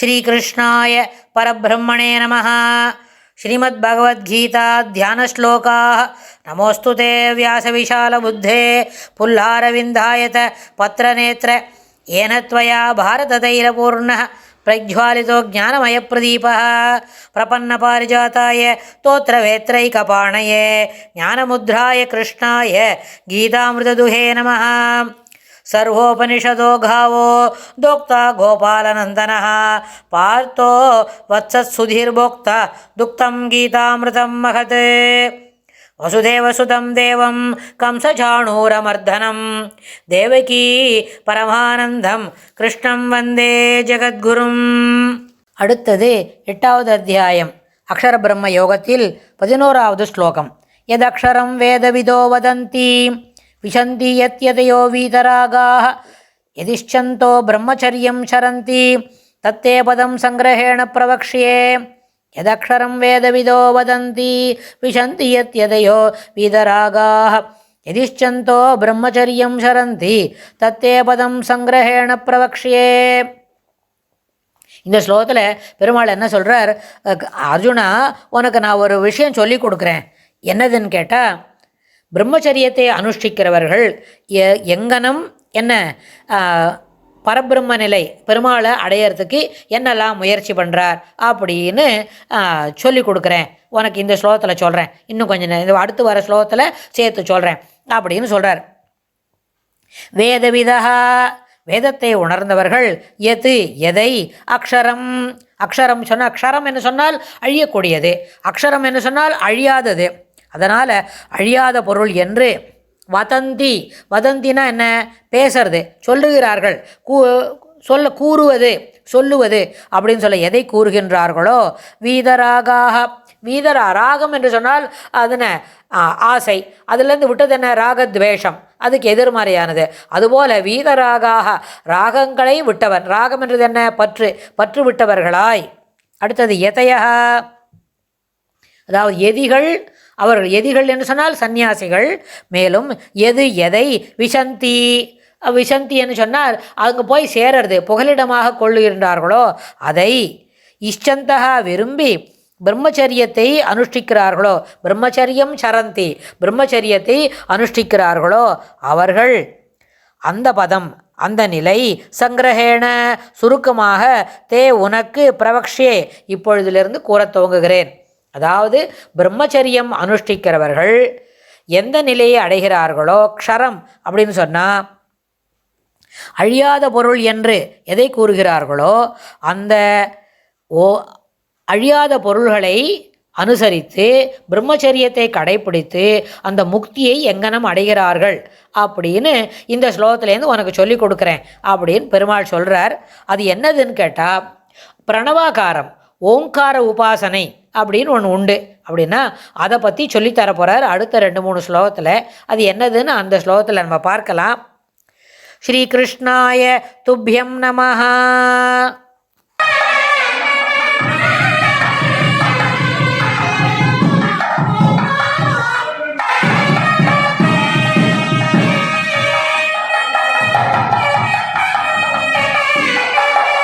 श्रीकृष्णाय परब्रह्मणे नमः श्रीमद्भगवद्गीता ध्यानश्लोकाः नमोऽस्तु ते व्यासविशालबुद्धे पुल्लारविन्दायत पत्रनेत्र येन त्वया भारततैलपूर्णः प्रज्वालितो ज्ञानमयप्रदीपः प्रपन्नपारिजाताय तोत्रवेत्रैकपाणये ज्ञानमुद्राय कृष्णाय गीतामृतदुहे नमः ಸರ್ವೋಪನಿಷದೋ ಘಾವೋ ದೋಕ್ತ ಗೋಪಾಲನಂದನ ಪಾರ್ಥೋ ವತ್ಸತ್ಸುಧೀರ್ಭೋಕ್ತ ದುಕ್ತಂ ಗೀತಾಮೃತಂ ಮಹತ್ ವಸುದೇವಸುತಂ ದೇವಂ ಕಂಸಚಾಣೂರಮರ್ಧನಂ ದೇವಕೀ ಪರಮಾನಂದಂ கிருஷ்ணம் வந்தே ஜெகத்குரும் அடுத்தது எட்டாவது அத்தியாயம் அக்ஷர பிரம்ம யோகத்தில் பதினோராவது ஸ்லோகம் எதக்ஷரம் வேதவிதோ வதந்தி விசந்தி யத்யதையோ வீதராகாக எதிஷ்சந்தோ பிரம்மச்சரியம் சரந்தி தத்தே பதம் சங்கிரஹேண பிரவக்ஷ்யே எதக்ஷரம் வேதவிதோ வதந்தி விசந்தி யத்யதையோ வீதராகாக எதிஷ்சந்தோ பிரம்மச்சரியம் சரந்தி தத்தே பதம் சங்கிரஹேண பிரவக்ஷ்யே இந்த ஸ்லோகத்தில் பெருமாள் என்ன சொல்கிறார் அர்ஜுனா உனக்கு நான் ஒரு விஷயம் சொல்லி கொடுக்குறேன். என்னதுன்னு கேட்டால் பிரம்மச்சரியத்தை அனுஷ்டிக்கிறவர்கள் எ எங்கனம் என்ன பரபிரம்ம நிலை பெருமாளை அடையிறதுக்கு என்னெல்லாம் முயற்சி பண்ணுறார் அப்படின்னு சொல்லி கொடுக்குறேன். உனக்கு இந்த ஸ்லோகத்தில் சொல்கிறேன் இன்னும் கொஞ்சம் நேரம் இந்த அடுத்து வர ஸ்லோகத்தில் சேர்த்து சொல்கிறேன் அப்படின்னு சொல்கிறார் வேதவிதா வேதத்தை உணர்ந்தவர்கள் எது எதை அக்ஷரம். அக்ஷரம் சொன்ன அக்ஷரம் என்று சொன்னால் அழியக்கூடியது. அக்ஷரம் என்று சொன்னால் அழியாதது. அதனால் அழியாத பொருள் என்று வதந்தி வதந்தினா என்ன? பேசுறது சொல்லுகிறார்கள் கூ சொல்ல கூறுவது சொல்லுவது அப்படின்னு சொல்ல எதை கூறுகின்றார்களோ? வீதராகாக வீதரா ராகம் என்று சொன்னால் அதன ஆசை. அதுலேருந்து விட்டது என்ன? ராகத்வேஷம். அதுக்கு எதிர்மறையானது. அதுபோல வீதராகாக ராகங்களை விட்டவர் ராகம் என்றது என்ன? பற்று பற்று விட்டவர்களாய். அடுத்தது எதையா அதாவது எதிகள் அவர்கள் எதிகள் என்று சொன்னால் சந்நியாசிகள். மேலும் எது எதை? விசந்தி. விசந்தி என்று சொன்னால் அங்கே போய் சேரறது புகலிடமாக கொள்ளுகின்றார்களோ அதை இஷ்டந்தகா விரும்பி பிரம்மச்சரியத்தை அனுஷ்டிக்கிறார்களோ பிரம்மச்சரியம் சரந்தி பிரம்மச்சரியத்தை அனுஷ்டிக்கிறார்களோ அவர்கள் அந்த பதம் அந்த நிலை சங்கிரகேண சுருக்கமாக தே உனக்கு பிரவக்ஷே இப்பொழுதிலிருந்து கூறத் துவங்குகிறேன். அதாவது பிரம்மச்சரியம் அனுஷ்டிக்கிறவர்கள் எந்த நிலையை அடைகிறார்களோ க்ஷரம் அப்படின்னு சொன்னால் அழியாத பொருள் என்று எதை கூறுகிறார்களோ அந்த ஓ அழியாத பொருள்களை அனுசரித்து பிரம்மச்சரியத்தை கடைப்பிடித்து அந்த முக்தியை எங்கனம் அடைகிறார்கள் அப்படின்னு இந்த ஸ்லோகத்துலேருந்து உனக்கு சொல்லி கொடுக்குறேன் அப்படின்னு பெருமாள் சொல்கிறார் அது என்னதுன்னு கேட்டால் பிரணவாகாரம் ஓங்கார உபாசனை அப்படின்னு ஒன்று உண்டு. அப்படின்னா அதை பற்றி சொல்லித்தர போகிறார் அடுத்த ரெண்டு மூணு ஸ்லோகத்தில். அது என்னதுன்னு அந்த ஸ்லோகத்தில் நம்ம பார்க்கலாம். ஸ்ரீகிருஷ்ணாய துப்பியம் நமஹா.